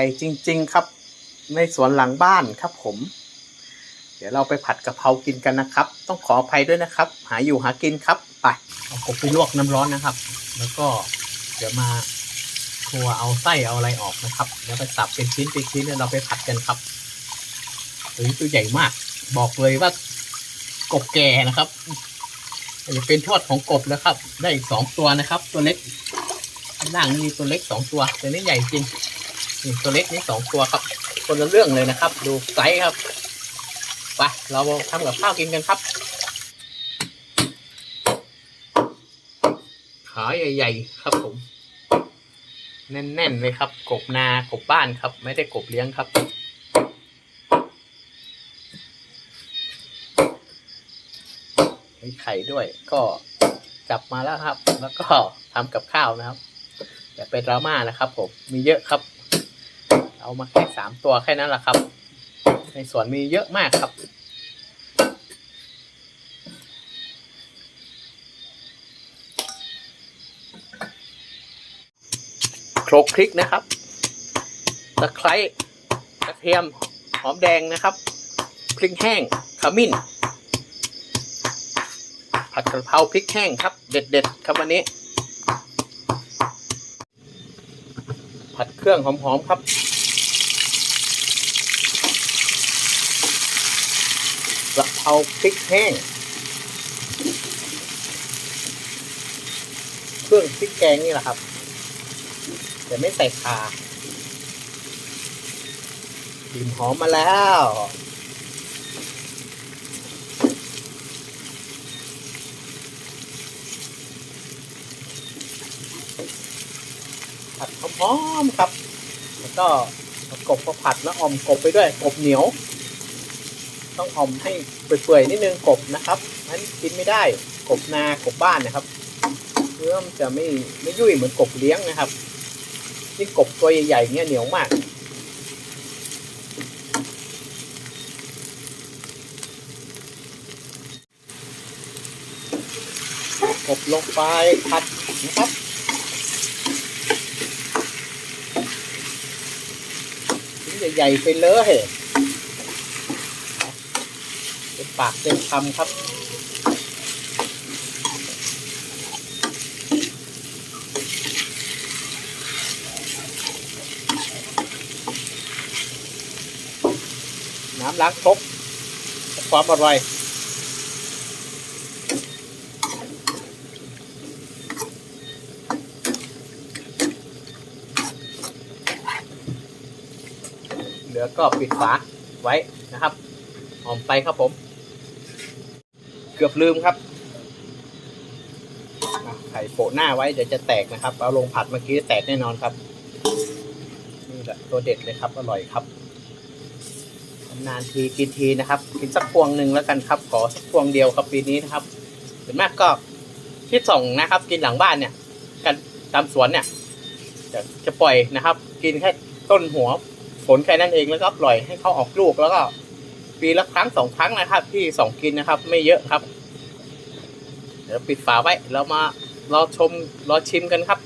ใหญ่จริง ๆ ครับ ในสวนหลังบ้านครับผม เดี๋ยวเราไปผัดกะเพรากินกันนะครับ ต้องขออภัยด้วยนะครับ หาอยู่หากินครับไปเอากบไปลวกน้ำร้อนนะครับ แล้วก็เดี๋ยวมาครัวเอาไส้เอาอะไรออกนะครับ แล้วไปสับเป็นชิ้นเป็นชิ้นแล้วเราไปผัดกันครับเฮ้ยตัวใหญ่มาก บอกเลยว่ากบแก่นะครับจะเป็นทอดของกบแล้วครับ ได้อีกสองตัวนะครับ ตัวเล็กข้างล่างนี่มีตัวเล็กสองตัวตัวนี้ใหญ่จริง นี่ตัวเล็กนี่สองตัวครับ คนละเรื่องเลยนะครับ ดูไซส์ครับ ไป เราทำกับข้าวกินกันครับ ขาใหญ่ๆครับผม แน่นๆเลยครับ กบนากบบ้านครับ ไม่ได้กบเลี้ยงครับมีไข่ด้วยก็จับมาแล้วครับ แล้วก็ทำกับข้าวนะครับอย่าเป็นดราม่านะครับผมมีเยอะครับ เอามาแค่สามตัวแค่นั้นแหละครับ ในสวนมีเยอะมากครับ โครกพริกนะครับตะไคร้กระเทียมหอมแดงนะครับพริกแห้งขมิ้น ผัดกระเพราพริกแห้งครับ เด็ดๆครับวันนี้ ผัดเครื่องหอมๆครับ กระ เพราพริกแห้ง เครื่องพริกแกงนี่แหละครับ แต่ไม่ใส่ขากลิ่นหอมมาแล้วผัดหอมๆครับ แล้วก็กบมาผัดแล้วอมกบไปด้วย กบเหนียว ต้องออมให้เปื่อยๆนิดนึงกบนะครับนั้นกินไม่ได้กบนากบบ้านนะครับเนื้อมันจะไม่ไม่ยุ่ยเหมือนกบเลี้ยงนะครับนี่กบตัวใหญ่ๆเนี่ยเหนียวมากกบลงไปผัดนะครับชิ้นใหญ่ๆไปเลย เป็นปากเต็มคำครับ น้ำล้างครกความอร่อยเหลือก็ปิดฝาไว้นะครับ หอมไปครับผม กือบลืมครับไข่โปะหน้าไว้เดี๋ยวจะแตกนะครับ เอาลงผัดเมื่อกี้แตกแน่นอนครับนี่แหละตัวเด็ดเลยครับอร่อยครับนานทีกินทีนะครับกินสักพวงหนึ่งแล้วกันครับ ขอสักพวงเดียวครับปีนี้นะครับส่วนมากก็ที่ส่งนะครับ กินหลังบ้านเนี่ย กันตามสวนเนี่ยจะจะปล่อยนะครับ กินแค่ต้นหัวผลแค่นั้นเองแล้วก็ปล่อยให้เขาออกลูกแล้วก็ ปีละครั้งสองครั้งนะครับ ที่สองกินนะครับ ไม่เยอะครับ เดี๋ยวปิดฝาไว้แล้วมารอชมรอชิมกันครับ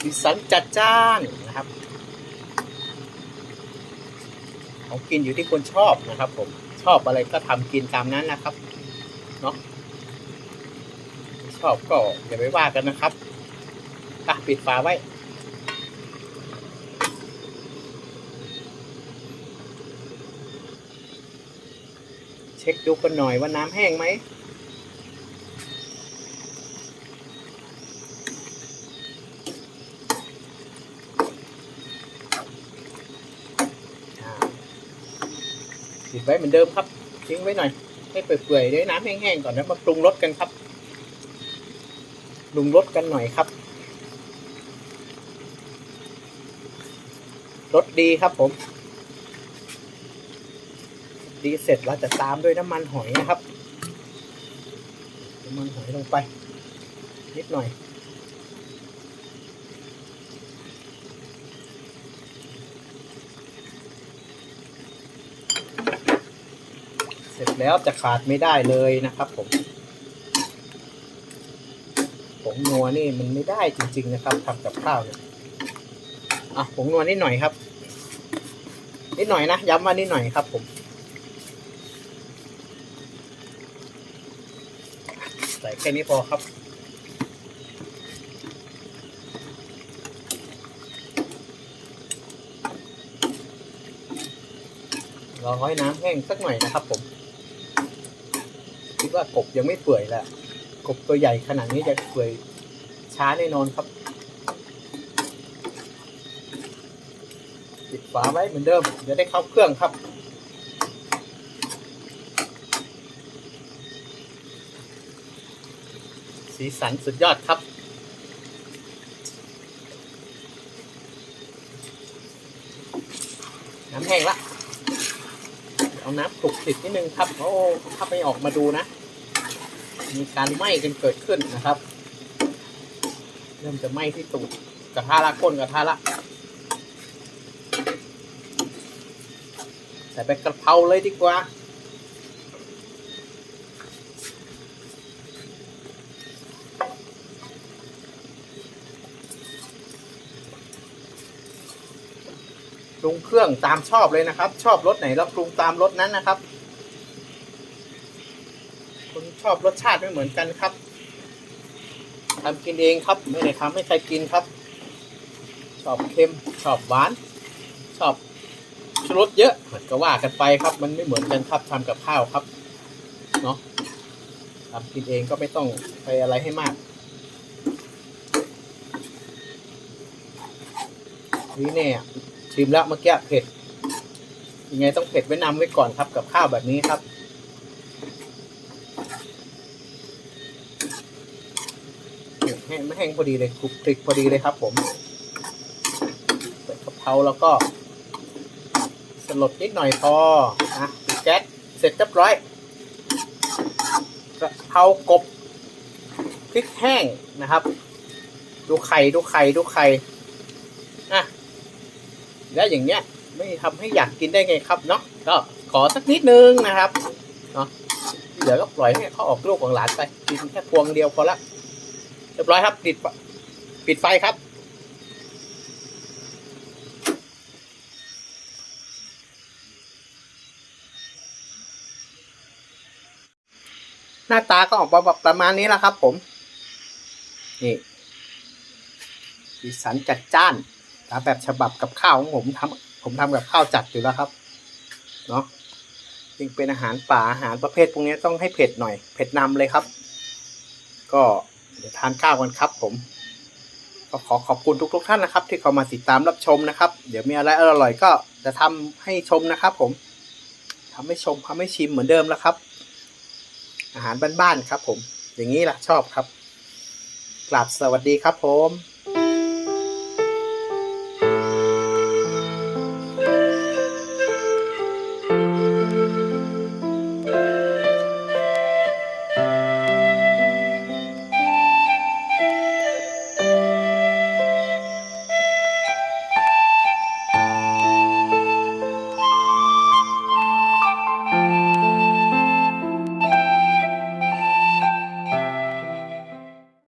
สีสันจัดจ้านนะครับของกินอยู่ที่คนชอบนะครับผม ชอบอะไรก็ทำกินตามนั้นนะครับเนาะชอบก็อย่าไปว่ากันนะครับอะปิดฝาไว้ เช็คดูกันหน่อยว่าน้ำแห้งไหมอ่าปิด ไว้เหมือนเดิมครับ ทิ้งไว้หน่อย ให้เปื่อยๆด้วยน้ำแห้งๆก่อนแล้วมาปรุงรสกันครับปรุงรสกันหน่อยครับรสดีครับผม ดีเสร็จเราจะตามด้วยน้ำมันหอยนะครับ น้ำมันหอยลงไป นิดหน่อย ร็จแล้วจะขาดไม่ได้เลยนะครับ ผมผงนัวนี่มันไม่ได้จริง ๆ นะครับทำกับข้าวเนี่ยอะผงนัวนิดหน่อยครับ นิดหน่อยนะย้ำว่านิดหน่อยครับ ผม ใส่แค่นี้พอครับรอให้น้ำแห้งสักหน่อยนะครับผม ว่ากบยังไม่เปื่อยละกบตัวใหญ่ขนาดนี้จะเปื่อยช้าแน่นอนครับปิดฝาไว้เหมือนเดิมจะได้เข้าเครื่องครับ สีสันสุดยอดครับน้ำแห้งละ เอาน้ำคลุกติดนิดนึงครับ โอ้ถ้าไปออกมาดูนะ มีการไหม้กันเกิดขึ้นนะครับ เริ่มจะไหม้ที่ตูดกระทะละก้นกระทะละใส่ไปกระเพราเลยดีกว่าปรุงเครื่องตามชอบเลยนะครับ ชอบรสไหนแล้วปรุงตามรสนั้นนะครับ ชอบรสชาติไม่เหมือนกันครับทำกินเองครับ ไม่ได้ทำให้ใครกินครับ ชอบเค็มชอบหวาน ชอบชูรสเยอะมันก็ว่ากันไปครับ มันไม่เหมือนกันครับทำกับข้าวครับเนาะทำกินเองก็ไม่ต้องไปอะไรให้มากนี่เนี่ยชิมแล้วเมื่อกี้เผ็ดยังไงต้องเผ็ดไว้นำไว้ก่อนครับกับข้าวแบบนี้ครับ แห้งไม่แห้งพอดีเลยคลุกคลิกพอดีเลยครับ ผมเปิดกะเพราแล้วก็ สลดนิดหน่อยพอนะแก๊สเสร็จเรียบร้อยกะเพรากบพริกแห้งนะครับ ดูไข่ดูไข่ดูไข่อะแล้วอย่างเงี้ยไม่ทำให้อยากกินได้ไงครับเนาะก็ขอสักนิดนึงนะครับเนาะที่เหลือก็ปล่อยให้เขาออกลูกของหลานไปกินแค่พวงเดียวพอละ เรียบร้อยครับปิดปิดไฟครับ หน้าตาก็ออกมาแบบประมาณนี้แล้วครับ ผม นี่สีสันจัดจ้านตามแบบฉบับกับข้าวของผมทำผมทำกับข้าวจัดอยู่แล้วครับ เนาะจึงเป็นอาหารป่าอาหารประเภทพวกนี้ต้องให้เผ็ดหน่อย เผ็ดนำเลยครับ ก็ เดี๋ยวทานข้าวกันครับผมก็ขอขอบคุณทุกๆท่านนะครับ ที่เข้ามาติดตามรับชมนะครับ เดี๋ยวมีอะไรอร่อยก็จะทำให้ชมนะครับผมทำให้ชมทำให้ชิมเหมือนเดิมแล้วครับ อาหารบ้านๆครับผม อย่างนี้แหละชอบครับกราบสวัสดีครับผม